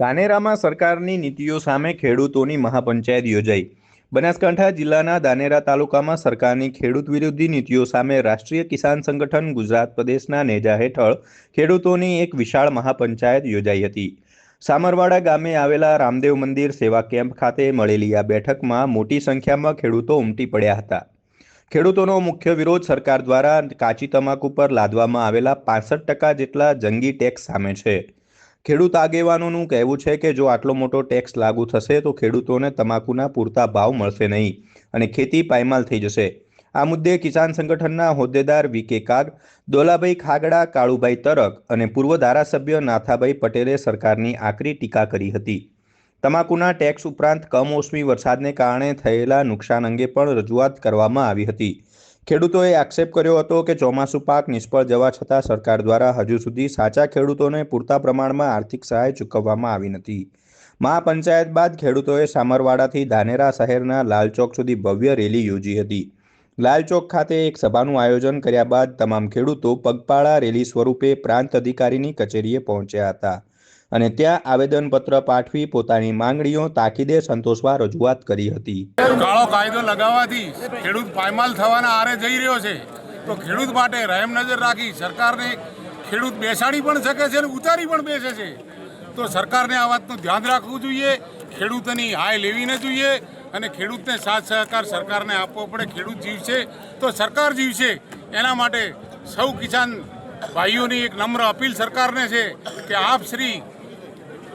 ધાનેરામાં સરકારની નીતિઓ સામે ખેડૂતોની મહાપંચાયત યોજાઈ. બનાસકાંઠા જિલ્લાના દાનેરા તાલુકામાં સરકારની ખેડૂત વિરોધી નીતિઓ સામે રાષ્ટ્રીય કિસાન સંગઠન ગુજરાત પ્રદેશના નેજા હેઠળ ખેડૂતોની એક વિશાળ મહાપંચાયત યોજાઈ હતી. સામરવાડા ગામે આવેલા રામદેવ મંદિર સેવા કેમ્પ ખાતે મળેલી આ બેઠકમાં મોટી સંખ્યામાં ખેડૂતો ઉમટી પડ્યા હતા. ખેડૂતોનો મુખ્ય વિરોધ સરકાર દ્વારા કાચી તમાકુ પર લાદવામાં આવેલા પાસઠ ટકા જેટલા જંગી ટેક્સ સામે છે. ખેડૂત આગેવાનોનું કહેવું છે કે જો આટલો મોટો ટેક્સ લાગુ થશે, તો ખેડૂતોને તમાકુના પૂરતા ભાવ મળશે નહીં અને ખેતી પાયમાલ થઈ જશે. આ મુદ્દે કિસાન સંગઠનના હોદ્દેદાર વીકે કાગ, દોલાભાઈ ખાગડા, કાળુભાઈ તરક અને પૂર્વ ધારાસભ્ય નાથાભાઈ પટેલે સરકારની આકરી ટીકા કરી હતી. તમાકુના ટેક્સ ઉપરાંત કમોસમી વરસાદને કારણે થયેલા નુકસાન અંગે પણ રજૂઆત કરવામાં આવી હતી. ખેડૂતોએ આક્ષેપ કર્યો હતો કે ચોમાસુ પાક નિષ્ફળ જવા છતાં સરકાર દ્વારા હજુ સુધી સાચા ખેડૂતોને પૂરતા પ્રમાણમાં આર્થિક સહાય ચૂકવવામાં આવી નથી. મહાપંચાયત બાદ ખેડૂતોએ સામરવાડાથી ધાનેરા શહેરના લાલચોક સુધી ભવ્ય રેલી યોજી હતી. લાલચોક ખાતે એક સભાનું આયોજન કર્યા બાદ તમામ ખેડૂતો પગપાળા રેલી સ્વરૂપે પ્રાંત અધિકારીની કચેરીએ પહોંચ્યા હતા. અને ત્યાં આવેદનપત્ર પાઠવી પોતાની માંગણીઓ તાકીદે સંતોષવા રજૂઆત કરી હતી. કાળો કાયદો લગાવવાથી ખેડૂત પાયમાલ થવાના આરે જઈ રહ્યો છે. તો ખેડૂત માટે રહેમ નજર રાખી સરકારને ખેડૂત બેસાડી પણ શકે છે અને ઉતારી પણ બેસે છે. તો સરકારને આ વાતનું ધ્યાન રાખવું જોઈએ, ખેડૂતોની હાય લેવી ન જોઈએ અને ખેડૂતને સાથ સહકાર સરકારને આપવો પડે. ખેડૂત જીવશે તો સરકાર જીવશે. એના માટે સૌ કિસાન ભાઈઓની એક નમ્ર અપીલ સરકારને છે કે આપ શ્રી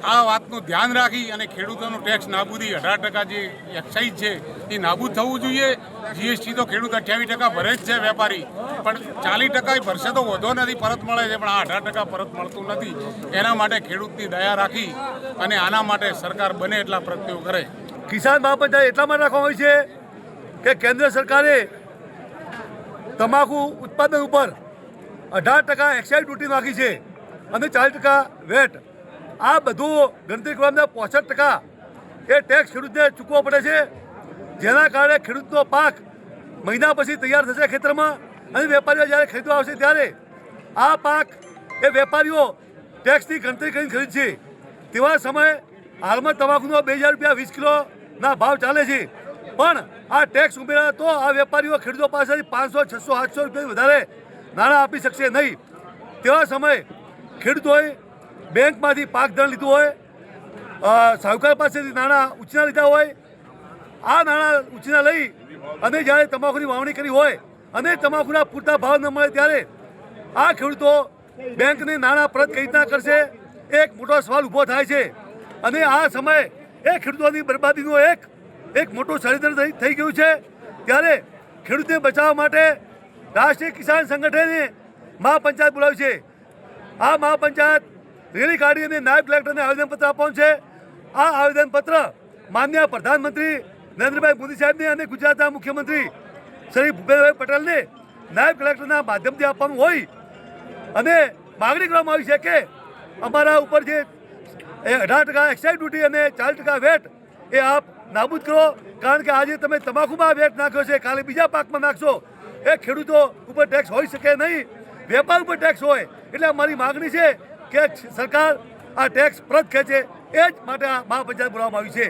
આ વાતનું ધ્યાન રાખી અને ખેડૂતોનું ટેક્સ નાબૂદી અઢાર ટકા જે એક્સાઇઝ છે, એ નાબૂદ થવું જોઈએ. જીએસટી તો ખેડૂત અઠ્યાવીસ ટકા ભરે જ છે વેપારી. પણ ચાલીસ ટકા ભરશે તો વધો નથી, પરત મળે છે, પણ આ અઢાર ટકા પરત મળતું નથી. એના માટે ખેડૂતની દયા રાખી અને આના માટે સરકાર બને એટલા પ્રયત્નો કરે. કિસાન મહાપંચાયત એટલા માટે રાખવામાં આવી છે કે કેન્દ્ર સરકારે તમાકુ ઉત્પાદન ઉપર અઢાર ટકા એક્સાઇઝ ડ્યુટી નાખી છે અને ચાલીસ ટકા વેટ આ બધું ગણતરી કરવામાં પોસઠ ટકા. એ ટેક્સ ખેડૂતને ચૂકવો પડે છે. જેના કારણે ખેડૂતનો પાક મહિના પછી તૈયાર થશે ખેતરમાં અને વેપારીઓ જ્યારે ખરીદવા આવશે ત્યારે આ પાક એ વેપારીઓ ટેક્સની ગણતરી કરીને ખરીદશે. તેવા સમયે હાલમાં તમાકુનો બે હજાર રૂપિયા વીસ કિલોના ભાવ ચાલે છે. પણ આ ટેક્સ ઉમેરા તો આ વેપારીઓ ખેડૂતો પાસેથી પાંચસો, છસો, સાતસો રૂપિયા વધારે નાણાં આપી શકશે નહીં. તેવા સમયે ખેડૂતોએ બેંકમાંથી પાક ધન લીધું હોય સાહુકાર પાસેથી નાણાં ઉછીના લીધા હોય, આ નાણાં ઉછીના લઈ અને જ્યારે તમાકુની વાવણી કરી હોય અને તમાકુના પૂરતા ભાવ ન મળે ત્યારે આ ખેડૂતો બેંકને નાણાં પરત કઈ રીતના કરશે, એક મોટો સવાલ ઊભો થાય છે. અને આ સમયે એ ખેડૂતોની બરબાદીનો એક એક મોટું ષડયંત્ર થઈ ગયું છે. ત્યારે ખેડૂતને બચાવવા માટે રાષ્ટ્રીય કિસાન સંગઠને મહાપંચાયત બોલાવી છે. આ મહાપંચાયત રેલી કાઢી નાયબ કલેક્ટરને આવેદનપત્ર આપવાનું છે. આ આવેદનપત્ર માન્ય પ્રધાનમંત્રી નરેન્દ્રભાઈ મોદી સાહેબને અને ગુજરાતના મુખ્યમંત્રી શ્રી ભૂપેન્દ્રભાઈ પટેલને નાયબ કલેક્ટરના માધ્યમથી આપવાનું હોય અને માગણી કરવામાં આવી છે કે અમારા ઉપર જે અઢાર ટકા એક્સાઇઝ ડ્યુટી અને ચાલીસ ટકા વેટ એ આપ નાબૂદ કરો. કારણ કે આજે તમે તમાકુમાં વેટ નાખ્યો છે, કાલે બીજા પાકમાં નાખશો. એ ખેડૂતો ઉપર ટેક્સ હોઈ શકે નહીં. વેપાર ઉપર ટેક્સ હોય. એટલે અમારી માગણી છે કે સરકાર આ ટેક્સ પરત ખેંચે એ જ માટે આ મહાપંચાયત બોલાવવામાં આવી છે.